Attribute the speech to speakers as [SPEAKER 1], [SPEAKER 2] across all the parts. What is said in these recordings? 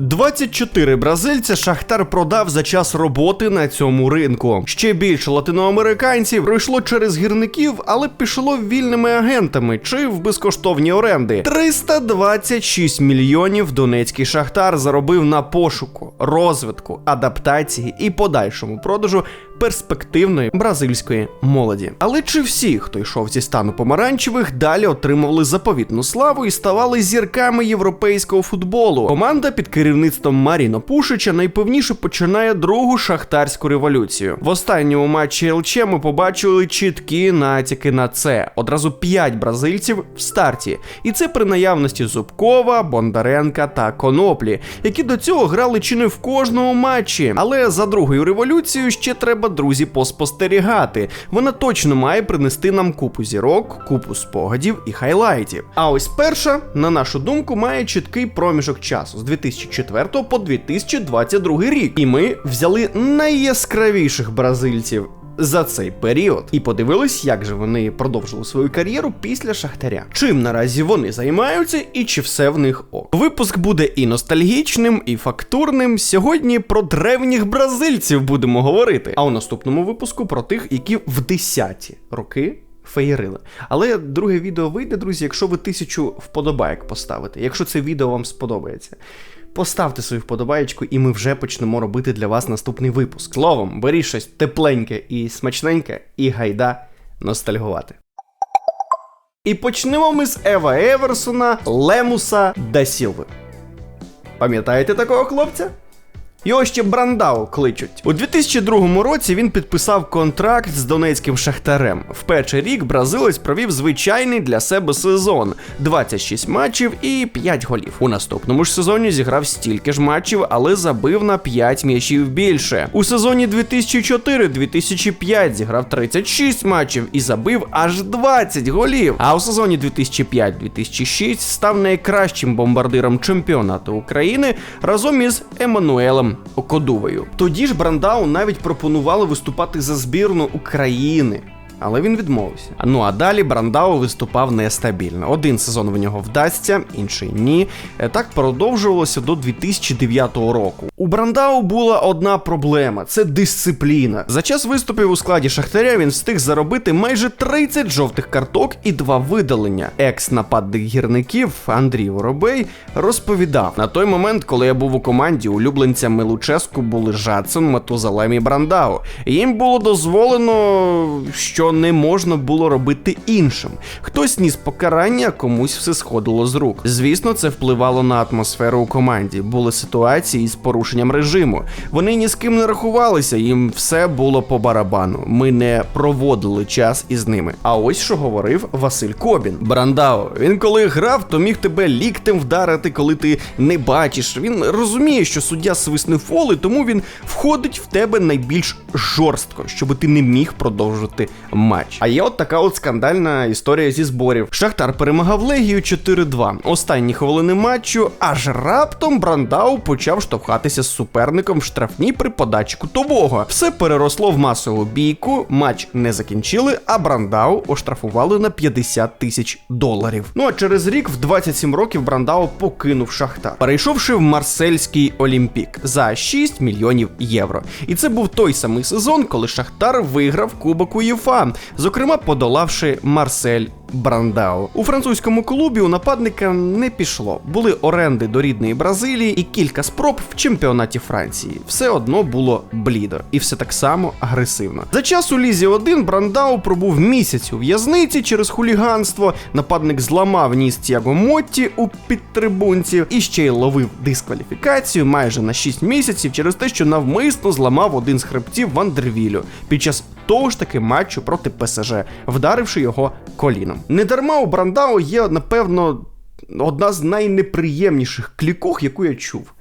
[SPEAKER 1] 24 бразильця Шахтар продав за час роботи на цьому ринку. Ще більше латиноамериканців пройшло через гірників, але пішло вільними агентами чи в безкоштовні оренди. 326 мільйонів донецький шахтар заробив на пошуку, розвитку, адаптації і подальшому продажу перспективної бразильської молоді. Але чи всі, хто йшов зі стану помаранчевих, далі отримували заповітну славу і ставали зірками європейського футболу? Команда під керівництвом Маріно Пушича найпевніше починає другу шахтарську революцію. В останньому матчі ЛЧ ми побачили чіткі натяки на це. Одразу п'ять бразильців в старті. І це при наявності Зубкова, Бондаренка та Коноплі, які до цього грали чи не в кожному матчі. Але за другою революцією ще треба, друзі, поспостерігати. Вона точно має принести нам купу зірок, купу спогадів і хайлайтів. А ось перша, на нашу думку, має чіткий проміжок часу з 2004 по 2022 рік. І ми взяли найяскравіших бразильців. За цей період і подивились, як же вони продовжили свою кар'єру після Шахтаря. Чим наразі вони займаються і чи все в них ок. Випуск буде і ностальгічним, і фактурним. Сьогодні про древніх бразильців будемо говорити. А у наступному випуску про тих, які в 10-ті роки феєрили. Але друге відео вийде, друзі, якщо ви тисячу вподобайок поставите, якщо це відео вам сподобається. Поставте свою вподобаєчку, і ми вже почнемо робити для вас наступний випуск. Словом, беріть щось тепленьке і смачненьке, і гайда ностальгувати. І почнемо ми з Ева Еверсона Лемуса да. Пам'ятаєте такого хлопця? Його ще Брандау кличуть. У 2002 році він підписав контракт з донецьким шахтарем. В перший рік бразилець провів звичайний для себе сезон: 26 матчів і 5 голів. У наступному ж сезоні зіграв стільки ж матчів, але забив на 5 м'ячів більше. У сезоні 2004-2005 зіграв 36 матчів і забив аж 20 голів. А у сезоні 2005-2006 став найкращим бомбардиром чемпіонату України разом із Еммануелем Окодувою. Тоді ж Брандау навіть пропонували виступати за збірну України. Але він відмовився. Ну а далі Брандау виступав нестабільно. Один сезон в нього вдасться, інший ні. Е, Так продовжувалося до 2009 року. У Брандау була одна проблема: це дисципліна. За час виступів у складі Шахтаря він встиг заробити майже 30 жовтих карток і два видалення. Екс-нападник гірників Андрій Воробей розповідав: на той момент, коли я був у команді, улюбленцями Луческу були Жадсон, Матузалем і Брандау. Їм було дозволено, що не можна було робити іншим. Хтось ніс покарання, комусь все сходило з рук. Звісно, це впливало на атмосферу у команді. Були ситуації з порушенням режиму. Вони ні з ким не рахувалися, їм все було по барабану. Ми не проводили час із ними. А ось що говорив Василь Кобін. Брандао. Він коли грав, то міг тебе ліктем вдарити, коли ти не бачиш. Він розуміє, що суддя свисне фоли, тому він входить в тебе найбільш жорстко, щоб ти не міг продовжити матч. А є от така от скандальна історія зі зборів. Шахтар перемагав Легію 4-2. Останні хвилини матчу, аж раптом Брандау почав штовхатися з суперником в штрафній при подачі кутового. Все переросло в масову бійку, матч не закінчили, а Брандау оштрафували на 50 тисяч доларів. Ну а через рік, в 27 років, Брандау покинув Шахтар, перейшовши в Марсельський Олімпік за 6 мільйонів євро. І це був той самий сезон, коли Шахтар виграв Кубок УЄФА, зокрема подолавши Марсель Брандау. У французькому клубі у нападника не пішло. Були оренди до рідної Бразилії і кілька спроб в чемпіонаті Франції. Все одно було блідо, і все так само агресивно. За час у Лізі 1 Брандау пробув місяць у в'язниці через хуліганство. Нападник зламав ніс Тіаго Мотті у підтрибунців і ще й ловив дискваліфікацію майже на 6 місяців через те, що навмисно зламав один з хребців Вандервілю під час того ж таки матчу проти ПСЖ, вдаривши його коліном. Недарма у Брандау є, напевно, одна з найнеприємніших клікух, яку я чув.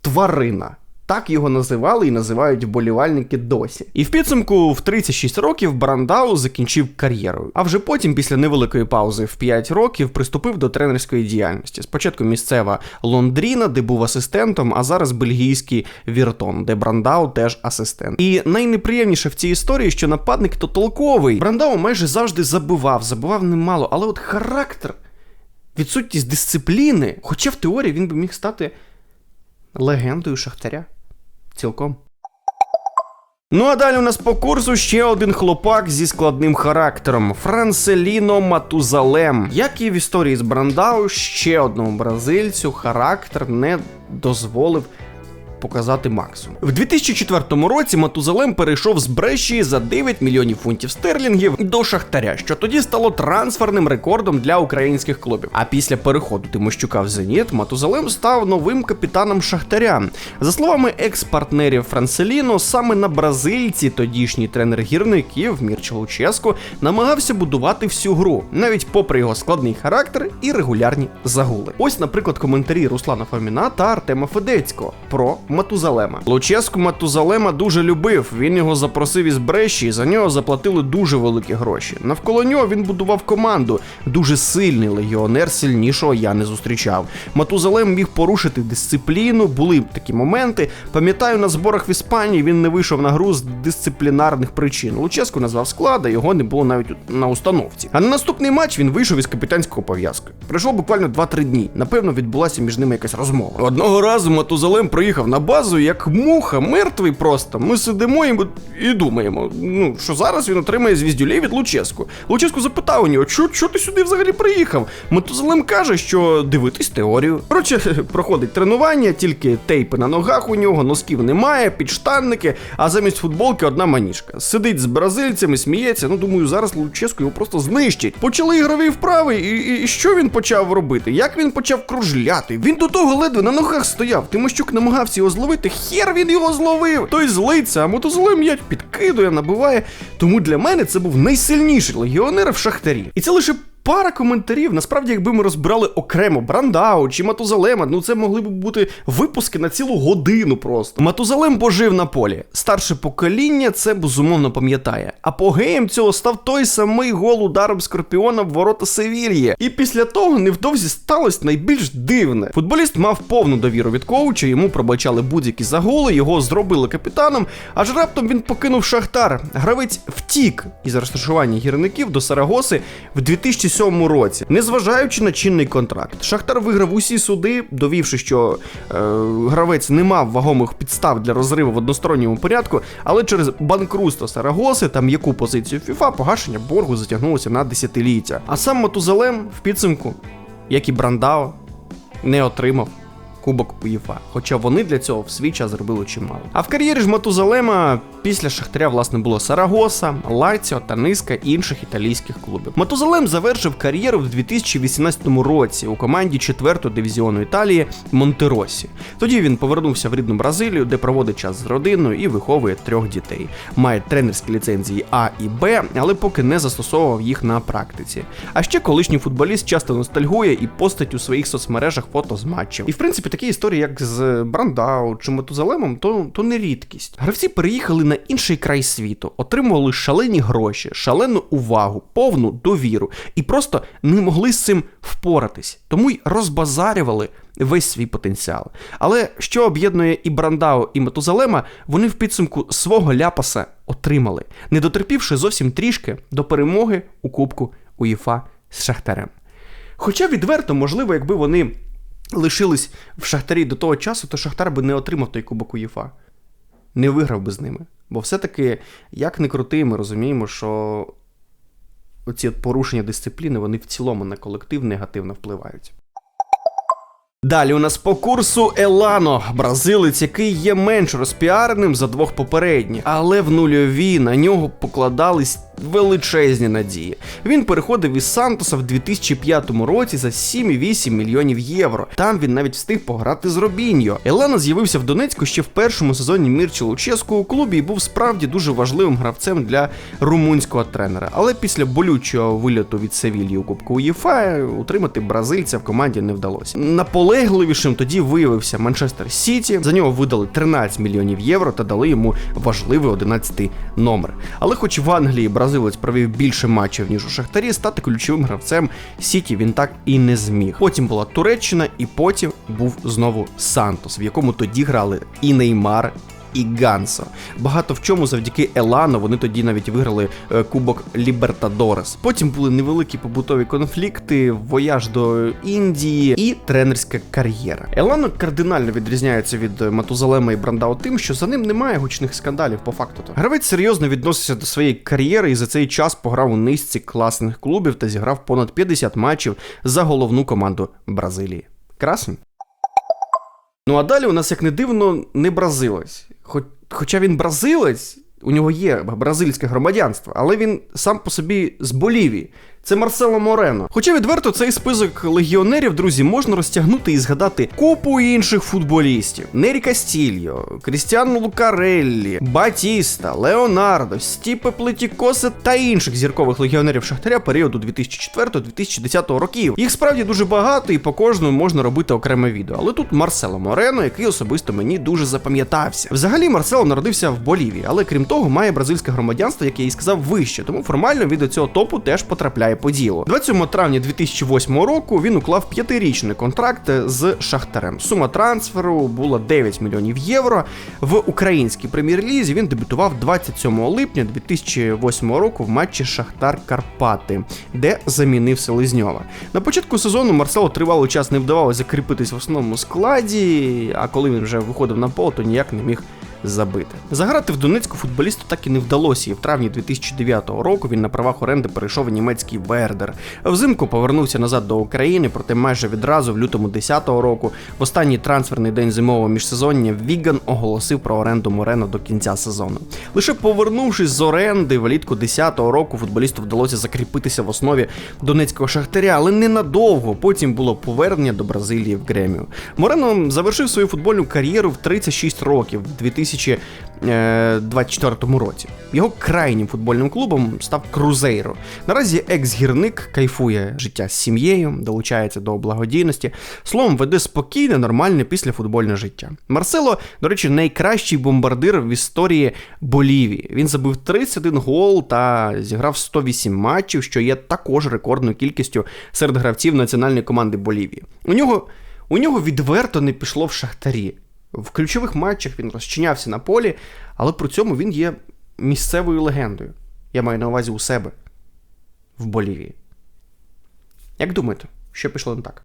[SPEAKER 1] Тварина. Так його називали і називають вболівальники досі. І в підсумку в 36 років Брандау закінчив кар'єру. А вже потім, після невеликої паузи в 5 років, приступив до тренерської діяльності. Спочатку місцева Лондріна, де був асистентом, а зараз бельгійський Віртон, де Брандау теж асистент. І найнеприємніше в цій історії, що нападник то толковий. Брандау майже завжди забивав, забивав немало, але от характер, відсутність дисципліни, хоча в теорії він би міг стати легендою Шахтаря. Цілком. Ну а далі у нас по курсу ще один хлопак зі складним характером Франселіно Матузалем. Як і в історії з Брандау, ще одному бразильцю характер не дозволив показати максимум. В 2004 році Матузалем перейшов з Бреші за 9 мільйонів фунтів стерлінгів до Шахтаря, що тоді стало трансферним рекордом для українських клубів. А після переходу Тимощука в Зеніт Матузалем став новим капітаном Шахтаря. За словами екс-партнерів Франселіно, саме на бразильці тодішній тренер гірників Мірча Луческо намагався будувати всю гру, навіть попри його складний характер і регулярні загули. Ось, наприклад, коментарі Руслана Фоміна та Артема Федецького про Матузалема. Луческу Матузалема дуже любив. Він його запросив із Бреші, і за нього заплатили дуже великі гроші. Навколо нього він будував команду. Дуже сильний легіонер, сильнішого я не зустрічав. Матузалем міг порушити дисципліну, були такі моменти. Пам'ятаю, на зборах в Іспанії він не вийшов на гру з дисциплінарних причин. Луческу назвав склад, а його не було навіть на установці. А на наступний матч він вийшов із капітанського пов'язки. Пройшло буквально 2-3 дні. Напевно, відбулася між ними якась розмова. Одного разу Матузалем приїхав на базу, як муха, мертвий просто. Ми сидимо і, і думаємо, ну що зараз він отримає звіздюлей від Луческу. Луческу запитав у нього, що, ти сюди взагалі приїхав? Матузалем каже, що дивитись теорію. Коротше, проходить тренування, тільки тейпи на ногах у нього, носків немає, підштанники, а замість футболки одна маніжка. Сидить з бразильцями, сміється. Ну думаю, зараз Луческу його просто знищить. Почали ігрові вправи, і, і що він почав робити? Як він почав кружляти? Він до того ледве на ногах стояв. Тимощук намагався його зловити. Хер він його зловив. Той злиться, а мотузли м'ять підкидує, набиває. Тому для мене це був найсильніший легіонер в шахтарі. І це лише. Пара коментарів. Насправді, якби ми розбирали окремо Брандау чи Матузалема, ну це могли б бути випуски на цілу годину просто. Матузалем пожив на полі. Старше покоління це безумовно пам'ятає. Апогеєм цього став той самий гол ударом Скорпіона в ворота Севільї. І після того невдовзі сталося найбільш дивне. Футболіст мав повну довіру від коуча, йому пробачали будь-які загули, його зробили капітаном. Аж раптом він покинув Шахтар. Гравець втік із розташування гірників до Сарагоси в 2007 році, незважаючи на чинний контракт. Шахтар виграв усі суди, довівши, що е, гравець не мав вагомих підстав для розриву в односторонньому порядку, але через банкрутство Сарагоси та м'яку позицію ФІФА погашення боргу затягнулося на десятиліття. А сам Матузалем в підсумку, як і Брандао, не отримав. Кубок УЄФА, хоча вони для цього в свій час зробили чимало. А в кар'єрі ж Матузалема після Шахтаря, власне, було Сарагоса, Лаціо та низка інших італійських клубів. Матузалем завершив кар'єру в 2018 році у команді 4-го дивізіону Італії Монтеросі. Тоді він повернувся в рідну Бразилію, де проводить час з родиною і виховує трьох дітей. Має тренерські ліцензії А і Б, але поки не застосовував їх на практиці. А ще колишній футболіст часто ностальгує і постить у своїх соцмережах фото з матчів. І в принципі такі історії, як з Брандау чи Матузалемом, то, то не рідкість. Гравці переїхали на інший край світу, отримували шалені гроші, шалену увагу, повну довіру і просто не могли з цим впоратись, тому й розбазарювали весь свій потенціал. Але що об'єднує і Брандау, і Матузалема, вони в підсумку свого ляпаса отримали, не дотерпівши зовсім трішки до перемоги у Кубку УЄФА з Шахтарем. Хоча відверто, можливо, якби вони лишились в Шахтарі до того часу, то Шахтар би не отримав той Кубок УЄФА. Не виграв би з ними. Бо все-таки, як не крути, ми розуміємо, що оці порушення дисципліни вони в цілому на колектив негативно впливають. Далі у нас по курсу Елано, бразилець, який є менш розпіареним за двох попередніх, але в нульові на нього покладались величезні надії. Він переходив із Сантоса в 2005 році за 7,8 мільйонів євро. Там він навіть встиг пограти з Робіньо. Елано з'явився в Донецьку ще в першому сезоні Мірчі Луческу у клубі і був справді дуже важливим гравцем для румунського тренера. Але після болючого вильоту від Севільї у Кубку УЄФА утримати бразильця в команді не вдалося. Наполегливішим тоді виявився Манчестер Сіті. За нього видали 13 мільйонів євро та дали йому важливий 11 номер. Але хоч в Англії бразилець провів більше матчів, ніж у Шахтарі, стати ключовим гравцем Сіті він так і не зміг. Потім була Туреччина, і потім був знову Сантос, в якому тоді грали і Неймар. І Гансо. Багато в чому завдяки Елану вони тоді навіть виграли е, Кубок Лібертадорес. Потім були невеликі побутові конфлікти, вояж до Індії і тренерська кар'єра. Елано кардинально відрізняється від Матузалема і Брандау тим, що за ним немає гучних скандалів по факту. Гравець серйозно відноситься до своєї кар'єри і за цей час пограв у низці класних клубів та зіграв понад 50 матчів за головну команду Бразилії. Красень. Ну а далі у нас, як не дивно, не бразилець. Хоч, хоча він бразилець, у нього є бразильське громадянство, але він сам по собі з Болівії. Це Марсело Морено. Хоча відверто цей список легіонерів, друзі, можна розтягнути і згадати купу інших футболістів: Нері Кастільо, Крістіану Лукареллі, Батіста, Леонардо, Стіпе Плетікосе та інших зіркових легіонерів Шахтаря періоду 2004-2010 років. Їх справді дуже багато, і по кожному можна робити окреме відео. Але тут Марсело Морено, який особисто мені дуже запам'ятався. Взагалі, Марсело народився в Болівії, але крім того, має бразильське громадянство, яке я і сказав вище, тому формально він до цього топу теж потрапляє по ділу. 27 травня 2008 року він уклав п'ятирічний контракт з Шахтарем. Сума трансферу була 9 мільйонів євро. В українській прем'єр-лізі він дебютував 27 липня 2008 року в матчі Шахтар Карпати, де замінив Селезньова. На початку сезону Марсело тривалий час не вдавалося закріпитись в основному складі, а коли він вже виходив на поле, то ніяк не міг забити. Заграти в Донецьку футболісту так і не вдалося, і в травні 2009 року він на правах оренди перейшов у німецький Вердер. Взимку повернувся назад до України, проте майже відразу в лютому 2010 року, в останній трансферний день зимового міжсезоння, Віган оголосив про оренду Морено до кінця сезону. Лише повернувшись з оренди влітку 2010 року, футболісту вдалося закріпитися в основі донецького шахтаря, але ненадовго. Потім було повернення до Бразилії в Гремію. Морено завершив свою футбольну кар'єру в 36 років. 2000 2024 е, році. Його крайнім футбольним клубом став Крузейро. Наразі екс-гірник кайфує життя з сім'єю, долучається до благодійності. Словом, веде спокійне, нормальне післяфутбольне життя. Марсело, до речі, найкращий бомбардир в історії Болівії. Він забив 31 гол та зіграв 108 матчів, що є також рекордною кількістю серед гравців національної команди Болівії. У нього, У нього відверто не пішло в шахтарі. В ключових матчах він розчинявся на полі, але при цьому він є місцевою легендою. Я маю на увазі у себе в Болівії. Як думаєте, що пішло не так?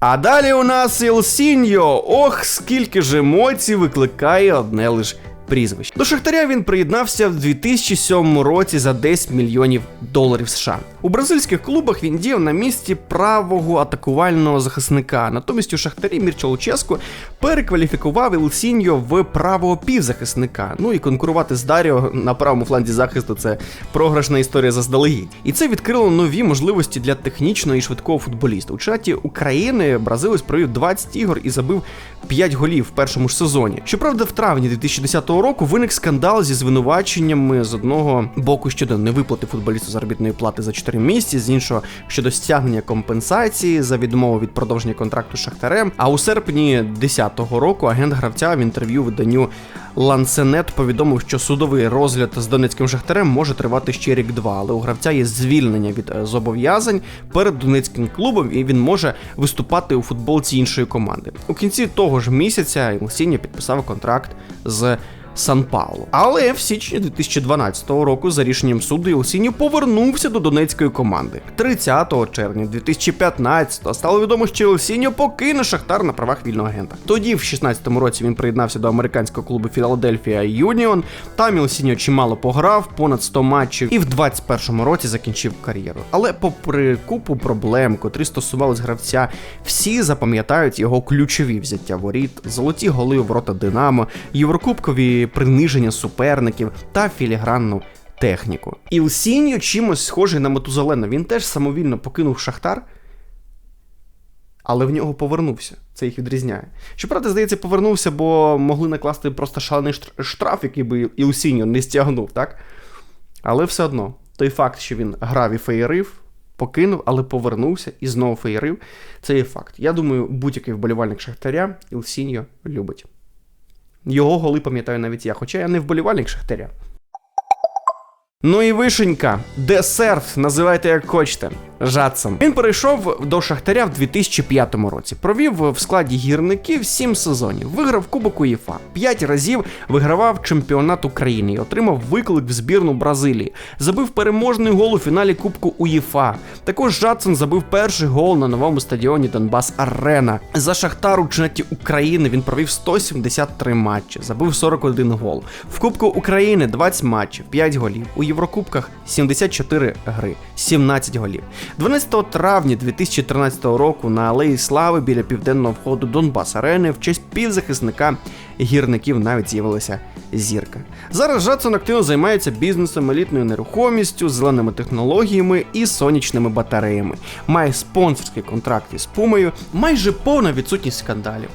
[SPEAKER 1] А далі у нас Ілсіньо. Ох, скільки ж емоцій викликає одне лише прізвище. До Шахтаря він приєднався в 2007 році за 10 мільйонів доларів США. У бразильських клубах він діяв на місці правого атакувального захисника. Натомість у Шахтарі Мірча Луческо перекваліфікував Ілсіньо в правого півзахисника. Ну і конкурувати з Даріо на правому фланзі захисту це програшна історія заздалегідь. І це відкрило нові можливості для технічного і швидкого футболіста. У чаті України бразилець провів 20 ігор і забив 5 голів в першому ж сезоні. Щоправда, в травні 2010 року виник скандал зі звинуваченнями з одного боку щодо невиплати футболісту заробітної плати за 4 місяці, з іншого щодо стягнення компенсації за відмову від продовження контракту з Шахтарем. А у серпні 2010 року агент гравця в інтерв'ю виданню Лансенет повідомив, що судовий розгляд з Донецьким Шахтарем може тривати ще рік-два, але у гравця є звільнення від е, зобов'язань перед Донецьким клубом, і він може виступати у футболці іншої команди. У кінці того ж місяця Інсіння підписав контракт з Сан Паулу. Але в січні 2012 року за рішенням суду Ілсіньо повернувся до донецької команди. 30 червня 2015 стало відомо, що Ілсіньо покине Шахтар на правах вільного агента. Тоді, в 16-му році, він приєднався до американського клубу Філадельфія Юніон. Там Ілсіньо чимало пограв, понад 100 матчів, і в 21-му році закінчив кар'єру. Але, попри купу проблем, котрі стосувались гравця, всі запам'ятають його ключові взяття воріт, золоті голи у ворота Динамо, єврокубкові приниження суперників та філігранну техніку. Ілсіньо чимось схожий на Матузалена. Він теж самовільно покинув Шахтар, але в нього повернувся. Це їх відрізняє. Щоправда, здається, повернувся, бо могли накласти просто шалений штраф, який би Ілсіньо не стягнув, так? Але все одно, той факт, що він грав і феєрив, покинув, але повернувся і знову феєрив, це є факт. Я думаю, будь-який вболівальник Шахтаря Ілсіньо любить. Його голи пам'ятаю навіть я, хоча я не вболівальник Шахтаря. Ну і вишенька, десерт, називайте як хочете. Жадсон. Він перейшов до Шахтаря в 2005 році. Провів в складі гірників 7 сезонів. Виграв Кубок УЄФА. 5 разів вигравав чемпіонат України і отримав виклик в збірну Бразилії. Забив переможний гол у фіналі Кубку УЄФА. Також Жадсон забив перший гол на новому стадіоні Донбас Арена. За Шахтар у чемпіонаті України він провів 173 матчі, забив 41 гол. В Кубку України 20 матчів, 5 голів. У Єврокубках 74 гри, 17 голів. 12 травня 2013 року на Алеї Слави біля південного входу Донбас Арени в честь півзахисника гірників навіть з'явилася зірка. Зараз Жадсон активно займається бізнесом, елітною нерухомістю, зеленими технологіями і сонячними батареями. Має спонсорський контракт із Пумою, майже повна відсутність скандалів.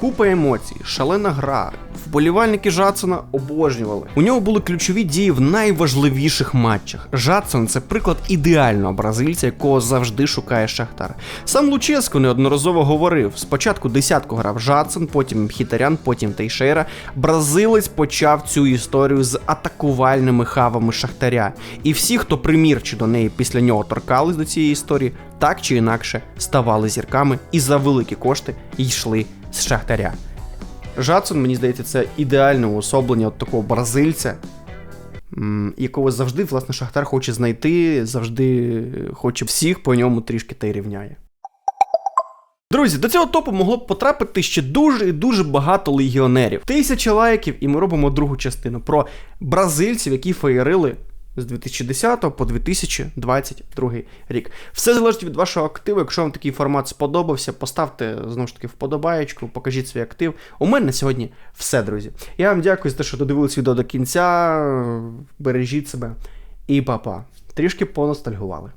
[SPEAKER 1] Купа емоцій, шалена гра. Вболівальники Жадсона обожнювали. У нього були ключові дії в найважливіших матчах. Жадсон це приклад ідеального бразильця, якого завжди шукає Шахтар. Сам Луческо неодноразово говорив: спочатку десятку грав Жадсон, потім Мхітарян, потім Тейшера. Бразилець почав цю історію з атакувальними хавами Шахтаря. І всі, хто примір чи до неї після нього торкались до цієї історії, так чи інакше ставали зірками і за великі кошти йшли з Шахтаря. Жадсон, мені здається, це ідеальне уособлення от такого бразильця, якого завжди, власне, Шахтар хоче знайти, завжди хоче всіх по ньому трішки та й рівняє. Друзі, до цього топу могло б потрапити ще дуже і дуже багато легіонерів. Тисяча лайків, і ми робимо другу частину про бразильців, які феєрили з 2010 по 2022 рік. Все залежить від вашого активу. Якщо вам такий формат сподобався, поставте знову ж таки вподобаєчку, покажіть свій актив. У мене на сьогодні все, друзі. Я вам дякую за те, що додивились відео до кінця. Бережіть себе і па-па. Трішки поностальгували.